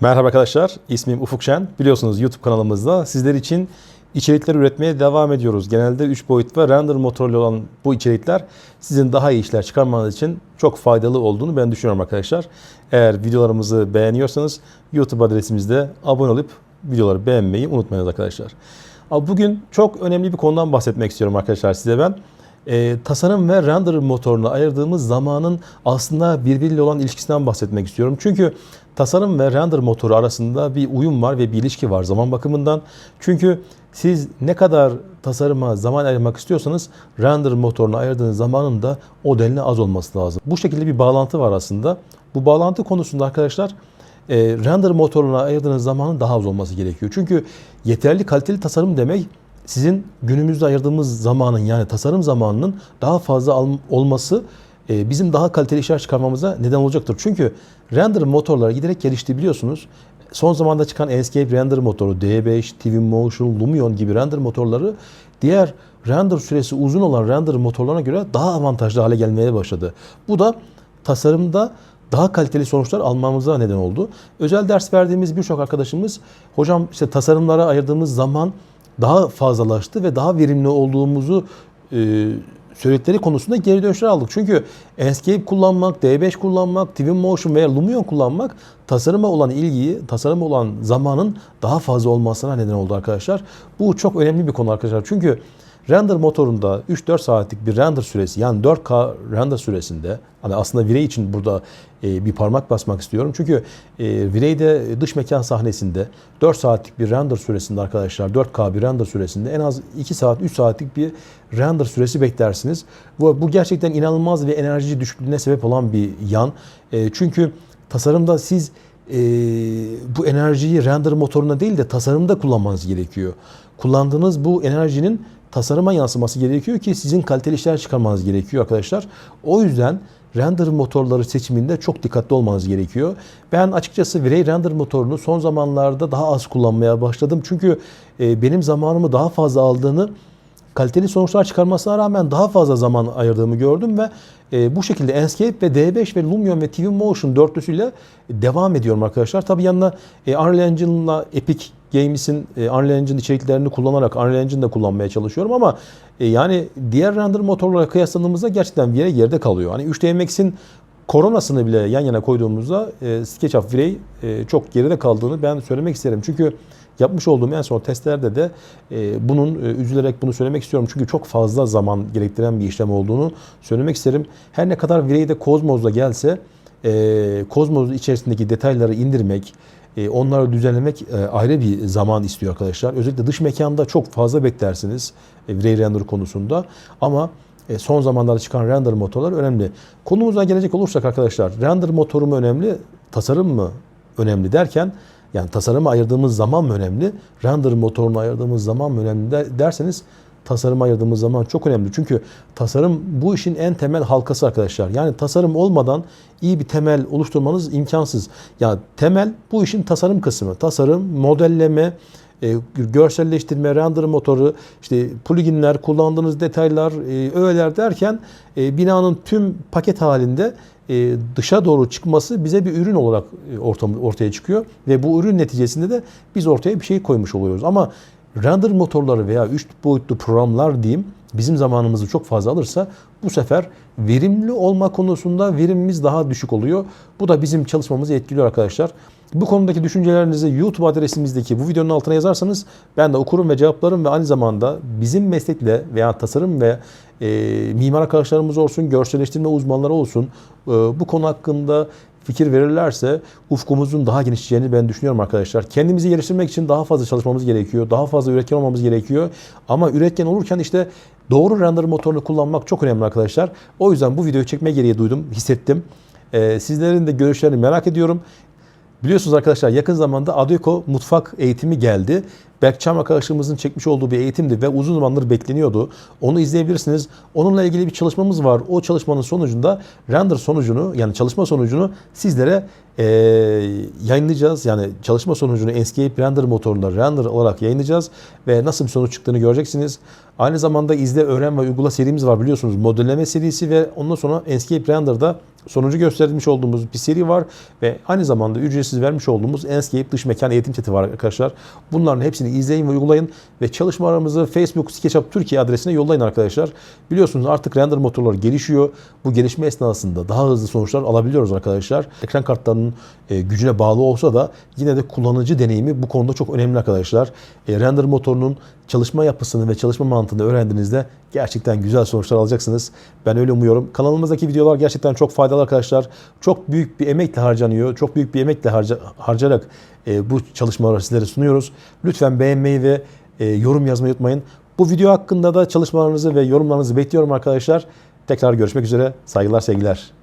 Merhaba arkadaşlar, ismim Ufuk Şen. Biliyorsunuz YouTube kanalımızda sizler için içerikler üretmeye devam ediyoruz. Genelde 3 boyut ve render motorlu olan bu içerikler sizin daha iyi işler çıkarmanız için çok faydalı olduğunu ben düşünüyorum arkadaşlar. Eğer videolarımızı beğeniyorsanız YouTube adresimizde abone olup videoları beğenmeyi unutmayınız arkadaşlar. Bugün çok önemli bir konudan bahsetmek istiyorum arkadaşlar size ben. Ee, tasarım ve render motoruna ayırdığımız zamanın aslında birbiriyle olan ilişkisinden bahsetmek istiyorum. Çünkü tasarım ve render motoru arasında bir uyum var ve bir ilişki var zaman bakımından. Çünkü siz ne kadar tasarıma zaman ayırmak istiyorsanız render motoruna ayırdığınız zamanın da o denli az olması lazım. Bu şekilde bir bağlantı var aslında. Bu bağlantı konusunda arkadaşlar e, render motoruna ayırdığınız zamanın daha az olması gerekiyor. Çünkü yeterli kaliteli tasarım demek sizin günümüzde ayırdığımız zamanın yani tasarım zamanının daha fazla olması e, bizim daha kaliteli işler çıkarmamıza neden olacaktır. Çünkü render motorları giderek gelişti biliyorsunuz. Son zamanda çıkan Enscape render motoru, D5, Twinmotion, Lumion gibi render motorları diğer render süresi uzun olan render motorlarına göre daha avantajlı hale gelmeye başladı. Bu da tasarımda daha kaliteli sonuçlar almamıza neden oldu. Özel ders verdiğimiz birçok arkadaşımız hocam işte tasarımlara ayırdığımız zaman daha fazlalaştı ve daha verimli olduğumuzu e, söyledikleri konusunda geri dönüşler aldık. Çünkü Enscape kullanmak, D5 kullanmak, Twinmotion veya Lumion kullanmak tasarıma olan ilgiyi, tasarıma olan zamanın daha fazla olmasına neden oldu arkadaşlar. Bu çok önemli bir konu arkadaşlar. Çünkü render motorunda 3-4 saatlik bir render süresi yani 4K render süresinde hani aslında Virey için burada e, bir parmak basmak istiyorum. Çünkü e, Virey'de dış mekan sahnesinde 4 saatlik bir render süresinde arkadaşlar 4K bir render süresinde en az 2 saat 3 saatlik bir render süresi beklersiniz. Bu, bu gerçekten inanılmaz ve enerji düşüklüğüne sebep olan bir yan. E, çünkü tasarımda siz e, bu enerjiyi render motoruna değil de tasarımda kullanmanız gerekiyor. Kullandığınız bu enerjinin tasarıma yansıması gerekiyor ki sizin kaliteli işler çıkarmanız gerekiyor arkadaşlar. O yüzden render motorları seçiminde çok dikkatli olmanız gerekiyor. Ben açıkçası Virey render motorunu son zamanlarda daha az kullanmaya başladım. Çünkü e, benim zamanımı daha fazla aldığını kaliteli sonuçlar çıkarmasına rağmen daha fazla zaman ayırdığımı gördüm ve e, bu şekilde Enscape ve D5 ve Lumion ve Twinmotion dörtlüsüyle devam ediyorum arkadaşlar. Tabi yanına e, Unreal Engine'la Epic Games'in e, Unreal Engine içeriklerini kullanarak Unreal Engine'de kullanmaya çalışıyorum ama e, yani diğer render motorlarla kıyasladığımızda gerçekten yere geride kalıyor. Hani 3D Max'in koronasını bile yan yana koyduğumuzda e, SketchUp Virey e, çok geride kaldığını ben söylemek isterim. Çünkü yapmış olduğum en son testlerde de e, bunun e, üzülerek bunu söylemek istiyorum. Çünkü çok fazla zaman gerektiren bir işlem olduğunu söylemek isterim. Her ne kadar Virey'de Cosmos'la gelse e, Cosmos içerisindeki detayları indirmek, e, onları düzenlemek e, ayrı bir zaman istiyor arkadaşlar. Özellikle dış mekanda çok fazla beklersiniz e, Virey render konusunda. Ama e, son zamanlarda çıkan render motorlar önemli. Konumuza gelecek olursak arkadaşlar render motoru mu önemli, tasarım mı önemli derken yani tasarıma ayırdığımız zaman mı önemli, render motoruna ayırdığımız zaman mı önemli der- derseniz tasarıma ayırdığımız zaman çok önemli. Çünkü tasarım bu işin en temel halkası arkadaşlar. Yani tasarım olmadan iyi bir temel oluşturmanız imkansız. Yani temel bu işin tasarım kısmı. Tasarım, modelleme, e, görselleştirme, render motoru, işte pluginler, kullandığınız detaylar, e, öğeler derken e, binanın tüm paket halinde e, dışa doğru çıkması bize bir ürün olarak ortaya çıkıyor ve bu ürün neticesinde de biz ortaya bir şey koymuş oluyoruz. Ama render motorları veya 3 boyutlu programlar diyeyim bizim zamanımızı çok fazla alırsa bu sefer verimli olma konusunda verimimiz daha düşük oluyor. Bu da bizim çalışmamızı etkiliyor arkadaşlar. Bu konudaki düşüncelerinizi YouTube adresimizdeki bu videonun altına yazarsanız ben de okurum ve cevaplarım ve aynı zamanda bizim meslekle veya tasarım ve e, mimar arkadaşlarımız olsun, görselleştirme uzmanları olsun e, bu konu hakkında fikir verirlerse ufkumuzun daha genişleyeceğini ben düşünüyorum arkadaşlar. Kendimizi geliştirmek için daha fazla çalışmamız gerekiyor. Daha fazla üretken olmamız gerekiyor. Ama üretken olurken işte doğru render motorunu kullanmak çok önemli arkadaşlar. O yüzden bu videoyu çekme gereği duydum, hissettim. Ee, sizlerin de görüşlerini merak ediyorum. Biliyorsunuz arkadaşlar yakın zamanda Adeko mutfak eğitimi geldi. Berkçam arkadaşımızın çekmiş olduğu bir eğitimdi ve uzun zamandır bekleniyordu. Onu izleyebilirsiniz. Onunla ilgili bir çalışmamız var. O çalışmanın sonucunda render sonucunu yani çalışma sonucunu sizlere eee, yayınlayacağız. Yani çalışma sonucunu Enscape render motorunda render olarak yayınlayacağız ve nasıl bir sonuç çıktığını göreceksiniz. Aynı zamanda izle, öğren ve uygula serimiz var biliyorsunuz. Modelleme serisi ve ondan sonra Enscape Render'da sonucu göstermiş olduğumuz bir seri var ve aynı zamanda ücretsiz vermiş olduğumuz Enscape dış mekan eğitim seti var arkadaşlar. Bunların hepsini izleyin ve uygulayın ve çalışmalarımızı Facebook SketchUp Türkiye adresine yollayın arkadaşlar. Biliyorsunuz artık render motorları gelişiyor. Bu gelişme esnasında daha hızlı sonuçlar alabiliyoruz arkadaşlar. Ekran kartlarının e, gücüne bağlı olsa da yine de kullanıcı deneyimi bu konuda çok önemli arkadaşlar. E, render motorunun çalışma yapısını ve çalışma mantığını öğrendiğinizde gerçekten güzel sonuçlar alacaksınız. Ben öyle umuyorum. Kanalımızdaki videolar gerçekten çok faydalı arkadaşlar. Çok büyük bir emekle harcanıyor. Çok büyük bir emekle harca, harcayarak e, bu çalışmaları sizlere sunuyoruz. Lütfen beğenmeyi ve e, yorum yazmayı unutmayın. Bu video hakkında da çalışmalarınızı ve yorumlarınızı bekliyorum arkadaşlar. Tekrar görüşmek üzere. Saygılar, sevgiler.